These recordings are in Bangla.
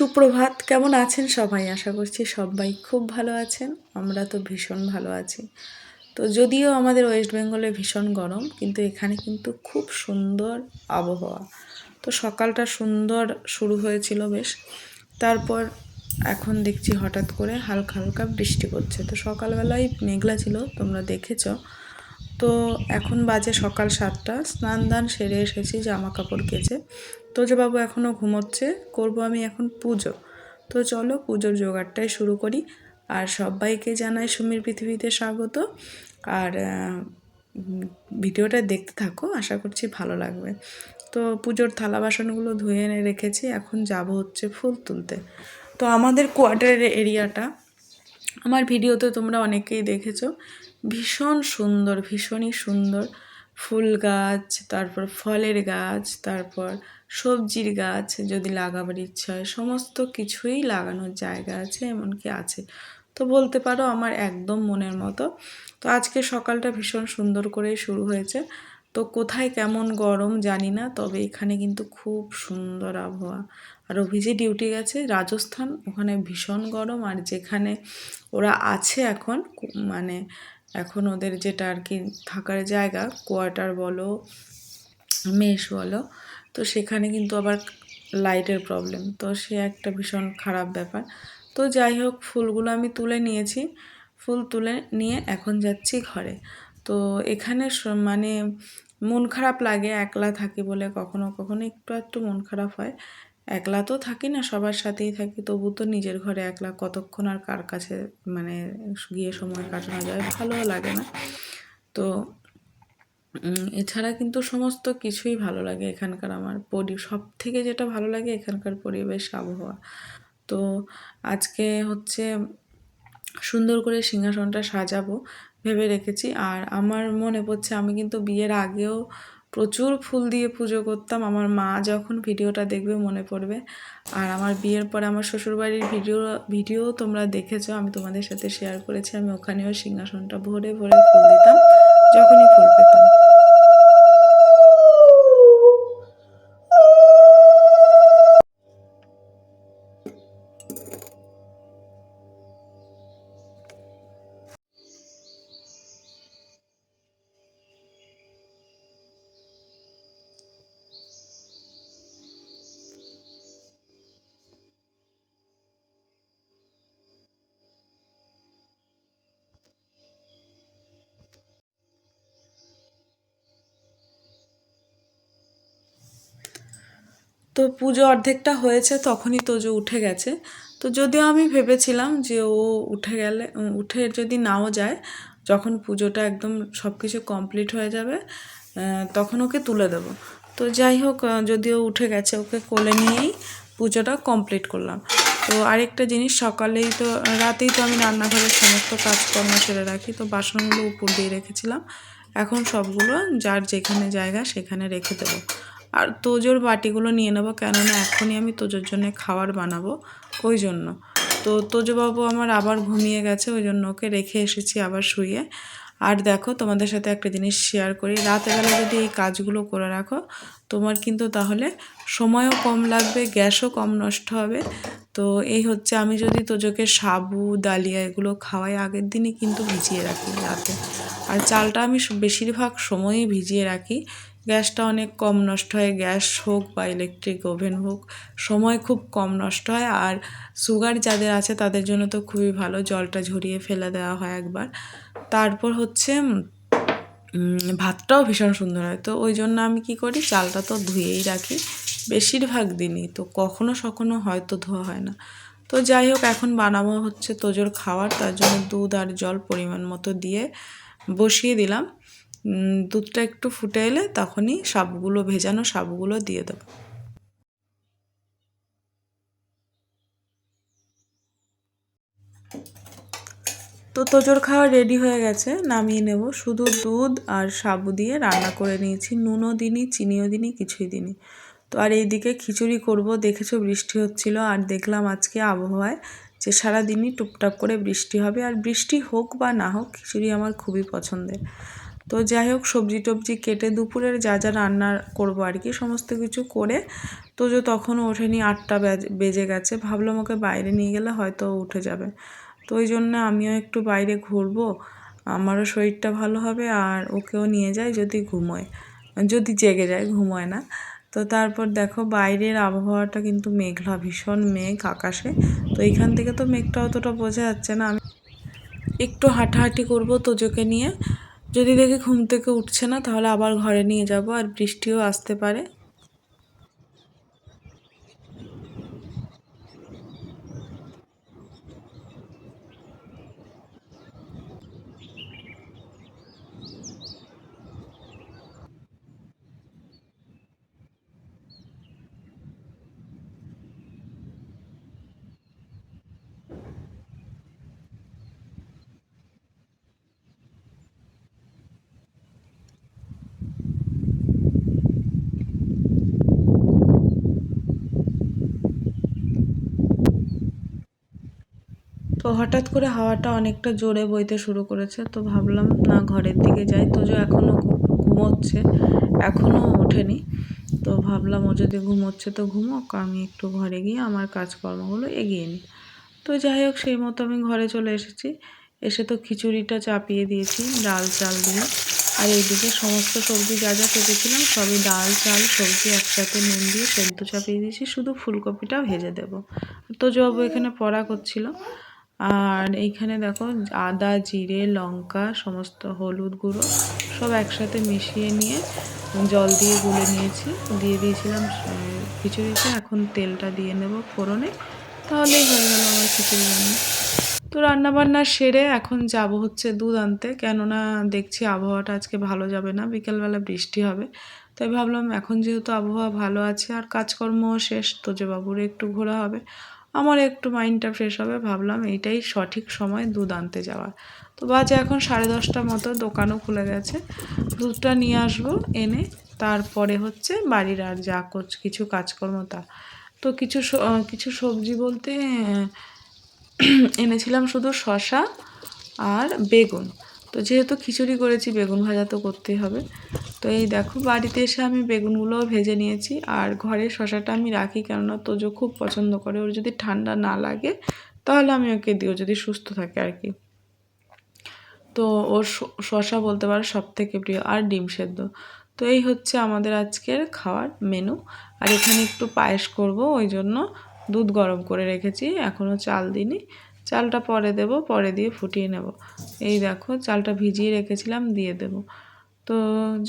সুপ্রভাত, কেমন আছেন সবাই? আশা করছি সবাই খুব ভালো আছেন। আমরা তো ভীষণ ভালো আছি। তো যদিও আমাদের ওয়েস্ট বেঙ্গলে ভীষণ গরম, কিন্তু এখানে কিন্তু খুব সুন্দর আবহাওয়া। তো সকালটা সুন্দর শুরু হয়েছিল বেশ। তারপর এখন দেখছি হঠাৎ করে হালকা হালকা বৃষ্টি পড়ছে। তো সকালবেলায় মেঘলা ছিল, তোমরা দেখেছ। তো এখন বাজে সকাল সাতটা। স্নান দান সেরে এসেছি জামা কাপড় কেচে। তোজবাবু এখনও ঘুমোচ্ছে, করব আমি এখন পুজো। তো চলো পুজোর জোগাড়টাই শুরু করি। আর সবাইকে জানাই সুমির পৃথিবীতে স্বাগত। আর ভিডিওটা দেখতে থাকো, আশা করছি ভালো লাগবে। তো পুজোর থালা বাসনগুলো ধুয়ে এনে রেখেছি, এখন যাব হচ্ছে ফুল তুলতে। তো আমাদের কোয়ার্টারের এরিয়াটা আমার ভিডিওতে তোমরা অনেকেই দেখেছ। ভীষণ সুন্দর, ভীষণই সুন্দর। ফুল গাছ, তারপর ফলের গাছ, তারপর সবজির গাছ যদি লাগাবার ইচ্ছা হয়, সমস্ত কিছুই লাগানোর জায়গা আছে, এমনকি আছে। তো বলতে পারো আমার একদম মনের মতো। তো আজকে সকালটা ভীষণ সুন্দর করেই শুরু হয়েছে। তো কোথায় কেমন গরম জানি না, তবে এখানে কিন্তু খুব সুন্দর আবহাওয়া। আর অভিজি ডিউটি গেছে রাজস্থান, ওখানে ভীষণ গরম আর যেখানে ওরা আছে এখন মানে এখন ওদের যেটা আর কি থাকার জায়গা, কোয়ার্টার বলো, মেস বলো, তো সেখানে কিন্তু আবার লাইটের প্রবলেম। তো সে একটা ভীষণ খারাপ ব্যাপার। তো যাই হোক, ফুলগুলো আমি তুলে নিয়েছি। ফুল তুলে নিয়ে এখন যাচ্ছি ঘরে। তো এখানে মানে মন খারাপ লাগে, একলা থাকি বলে কখনো কখনো একটু একটু মন খারাপ হয়। একলা তো থাকি না, সবার সাথেই থাকি। তবু তো নিজের ঘরে একলা কতক্ষণ আর কার কাছে মানে গিয়ে সময় কাটানো যায় ভালোও লাগে না। তো এছাড়া কিন্তু সমস্ত কিছুই ভালো লাগে এখানকার আমার পরি সব থেকে যেটা ভালো লাগে এখানকার পরিবেশ, আবহাওয়া। তো, আজকে হচ্ছে সুন্দর করে সিংহাসনটা সাজাবো, ভেবে রেখেছি। আর আমার মনে পড়ছে আমি কিন্তু বিয়ের আগেও প্রচুর ফুল দিয়ে পুজো করতাম। আমার মা যখন ভিডিওটা দেখবে মনে পড়বে। আর আমার বিয়ের পরে আমার শ্বশুরবাড়ির ভিডিও ভিডিও তোমরা দেখেছ, আমি তোমাদের সাথে শেয়ার করেছি। আমি ওখানেও সিংহাসনটা ভরে ভরে ফুল দিতাম, যখনই ফুল পেতাম তো পুজো অর্ধেকটা হয়েছে, তখনই তোজো উঠে গেছে। তো যদিও আমি ভেবেছিলাম যে ও উঠে গেলে উঠে যদি নাও যায়, যখন পুজোটা একদম সব কিছু কমপ্লিট হয়ে যাবে তখন ওকে তুলে দেব। তো যাই হোক যদিও উঠে গেছে, ওকে কোলে নিয়েই পুজোটা কমপ্লিট করলাম। তো আরেকটা জিনিস, সকালেই তো, রাতেই তো আমি রান্নাঘরের সমস্ত কাজকর্ম সেরে রাখি, তো বাসনগুলো উপর দিয়ে রেখেছিলাম। এখন সবগুলো যার যেখানে জায়গা সেখানে রেখে দেবো। আর তোজোর বাটিগুলো নিয়ে নেব, কেননা এখনই আমি তোজোর জন্য খাবার বানাবো, ওই জন্য। তো তোজোবাবু আমার আবার ঘুমিয়ে গেছে, ওই জন্য ওকে রেখে এসেছি আবার শুয়ে। আর দেখো, তোমাদের সাথে একটা জিনিস শেয়ার করি। রাতেরবেলা যদি এই কাজগুলো করে রাখো, তোমার কিন্তু তাহলে সময়ও কম লাগবে, গ্যাসও কম নষ্ট হবে। তো এই হচ্ছে, আমি যদি তোজোকে সাবু, ডালিয়া এগুলো খাওয়াই, আগের দিনই কিন্তু ভিজিয়ে রাখি রাতে। আর চালটা আমি বেশিরভাগ সময়ই ভিজিয়ে রাখি। গ্যাসটা অনেক কম নষ্ট হয়, গ্যাস হোক বা ইলেকট্রিক ওভেন হোক, সময় খুব কম নষ্ট হয় আর সুগার যাদের আছে তাদের জন্য তো খুবই ভালো, জলটা ঝরিয়ে ফেলে দেওয়া হয় একবার। তারপর হচ্ছে ভাতটাও ভীষণ সুন্দর হয়। তো ওই জন্য আমি কি করি, চালটা তো ধুয়েই রাখি, বেশিরভাগ দিনই, তো কখনো সখনো হয়তো ধোয়া হয় না। তো যাই হোক, এখন বানাবো হচ্ছে তোজোর খাওয়ার, তার জন্য দুধ আর জল পরিমাণ মতো দিয়ে বসিয়ে দিলাম। দুধটা একটু ফুটে এলে তখনই সাবগুলো ভেজানো সাবগুলো দিয়ে দেবো। তো তোজোর খাওয়া রেডি হয়ে গেছে, নামিয়ে নেব। শুধু দুধ আর সাবু দিয়ে রান্না করে নিয়েছি। নুনও দিনই চিনিও দিনই কিছুই দিনই তো আর এইদিকে খিচুড়ি করব। দেখেছ বৃষ্টি হচ্ছিল আর দেখলাম আজকে আবহাওয়ায় যে সারাদিনই টুপটাপ করে বৃষ্টি হবে। আর বৃষ্টি হোক বা না হোক, খিচুড়ি আমার খুবই পছন্দের। তো যাই হোক, সবজি টবজি কেটে দুপুরের যা যা রান্না করব আর কি, সমস্ত কিছু করে তো যে তখনও ওঠেনি আটটা বেজে গেছে। ভাবলাম ওকে বাইরে নিয়ে গেলে হয়তো উঠে যাবে। তো ওই জন্য আমিও একটু বাইরে ঘুরবো, আমারও শরীরটা ভালো হবে আর ওকেও নিয়ে যায় যদি ঘুমোয়। যদি জেগে যায়, ঘুমোয় না। তো তারপর দেখো বাইরের আবহাওয়াটা কিন্তু মেঘলা, ভীষণ মেঘ আকাশে। তো এইখান থেকে তো মেঘটা অতটা বোঝা যাচ্ছে না। আমি একটু হাঁটাহাঁটি করব তোজোকে নিয়ে। যদি দেখি ঘুম থেকে উঠছে না, তাহলে আবার ঘরে নিয়ে যাব আর বৃষ্টিও আসতে পারে। তো হঠাৎ করে হাওয়াটা অনেকটা জোরে বইতে শুরু করেছে, তো ভাবলাম না ঘরের দিকে যাই। তো যে এখনও ঘুমোচ্ছে এখনও ওঠেনি। তো ভাবলাম ও যদি ঘুমোচ্ছে তো ঘুমোক, আমি একটু ঘরে গিয়ে আমার কাজকর্মগুলো এগিয়ে নিই। তো যাই হোক, সেই মতো আমি ঘরে চলে এসেছি। এসে তো খিচুড়িটা চাপিয়ে দিয়েছি, ডাল চাল দিয়ে। আর এইদিকে সমস্ত সবজি যা যা কেটেছিলাম, সবই ডাল, চাল, সবজি একসাথে নুন দিয়ে সেদ্ধ চাপিয়ে দিয়েছি। শুধু ফুলকপিটা ভেজে দেবো। তো জবাবু এখানে পড়া করছিল। আর এইখানে দেখো আদা, জিরে, লঙ্কা, সমস্ত হলুদ গুঁড়ো সব একসাথে মিশিয়ে নিয়ে জল দিয়ে গুলে নিয়েছি। দিয়ে দিয়েছিলাম খিচুড়িতে এখন তেলটা দিয়ে নেব ফোড়নে। তাহলেই হয়ে গেল আমার খিচুড়ি রান্না। তো রান্নাবান্না সেরে এখন যাব হচ্ছে দুধ আনতে। কেননা দেখছি আবহাওয়াটা আজকে ভালো যাবে না। বিকেলবেলা বৃষ্টি হবে। তাই ভাবলাম এখন যেহেতু আবহাওয়া ভালো আছে আর কাজকর্ম শেষ, তো যে বাবুর একটু ঘোরা হবে। আমার একটু মাইন্ডটা ফ্রেশ হবে, ভাবলাম এইটাই সঠিক সময় দুধ আনতে যাওয়া তো বাজে এখন সাড়ে দশটার মতো, দোকানও খুলে গেছে। দুধটা নিয়ে আসব, এনে তারপরে হচ্ছে বাড়ির আর যা কিছু কাজকর্ম তা। তো কিছু কিছু সবজি বলতে, এনেছিলাম শুধু শশা আর বেগুন। তো যেহেতু খিচুড়ি করেছি, বেগুন ভাজা তো করতেই হবে। তো এই দেখো, বাড়িতে এসে আমি বেগুনগুলোও ভেজে নিয়েছি আর ঘরে শশাটা আমি রাখি কেননা তোজো খুব পছন্দ করে। ওর যদি ঠান্ডা না লাগে, তাহলে আমি ওকে দিও, যদি সুস্থ থাকে আর কি। তো ওর শশা বলতে পারো সব থেকে প্রিয়, আর ডিম সেদ্ধ। তো এই হচ্ছে আমাদের আজকের খাওয়ার মেনু। আর এখানে একটু পায়েস করব, ওই জন্য দুধ গরম করে রেখেছি এখনও চাল দিইনি। চালটা পরে দেব, পরে দিয়ে ফুটিয়ে নেব। এই দেখো চালটা ভিজিয়ে রেখেছিলাম দিয়ে দেব। তো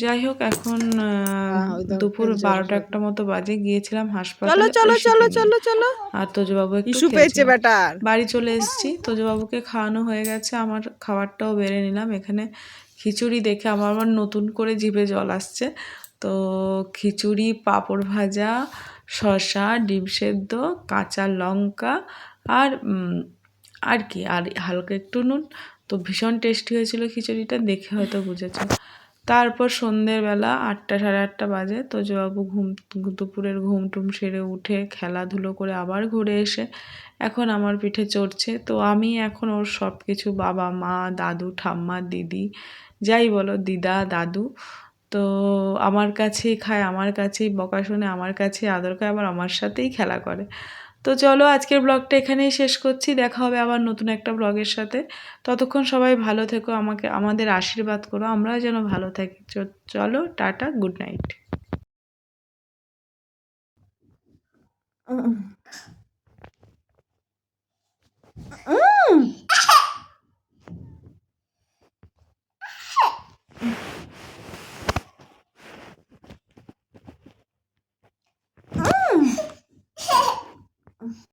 যাই হোক এখন হ্যাঁ, দুপুর বারোটা একটা মতো বাজে গিয়েছিলাম হাসপাতালে চলো চলো চলো চলো আর তোজবাবু একটু পেয়েছে বেটার বাড়ি চলে এসেছি তোজবাবুকে খাওয়ানো হয়ে গেছে আমার খাবারটাও বেড়ে নিলাম। এখানে খিচুড়ি দেখে আমার আবার নতুন করে জিভে জল আসছে। তো খিচুড়ি পাঁপড় ভাজা শসা ডিম সেদ্ধ কাঁচা লঙ্কা আর আর কি আর হালকা একটু নুন তো ভীষণ টেস্টি হয়েছিল খিচুড়িটা, দেখে হয়তো বুঝেছ। তারপর সন্ধ্যেবেলা আটটা সাড়ে আটটা বাজে, তো জবাবু ঘুম, দুপুরের ঘুম টুম সেরে উঠে খেলাধুলো করে আবার ঘুরে এসে এখন আমার পিঠে চড়ছে। তো আমি এখন ওর সব কিছু বাবা, মা, দাদু, ঠাম্মা, দিদি, যাই বলো, দিদা, দাদু, তো আমার কাছেই খায়, আমার কাছেই বকা শুনে, আমার কাছেই আদর খায়, আবার আমার সাথেই খেলা করে। তো চলো আজকের ব্লগটা এখানেই শেষ করছি। দেখা হবে আবার নতুন একটা ব্লগের সাথে। ততক্ষণ সবাই ভালো থেকো, আমাকে, আমাদের আশীর্বাদ করো, আমরাও যেন ভালো থাকি। চলো, টাটা, গুড নাইট।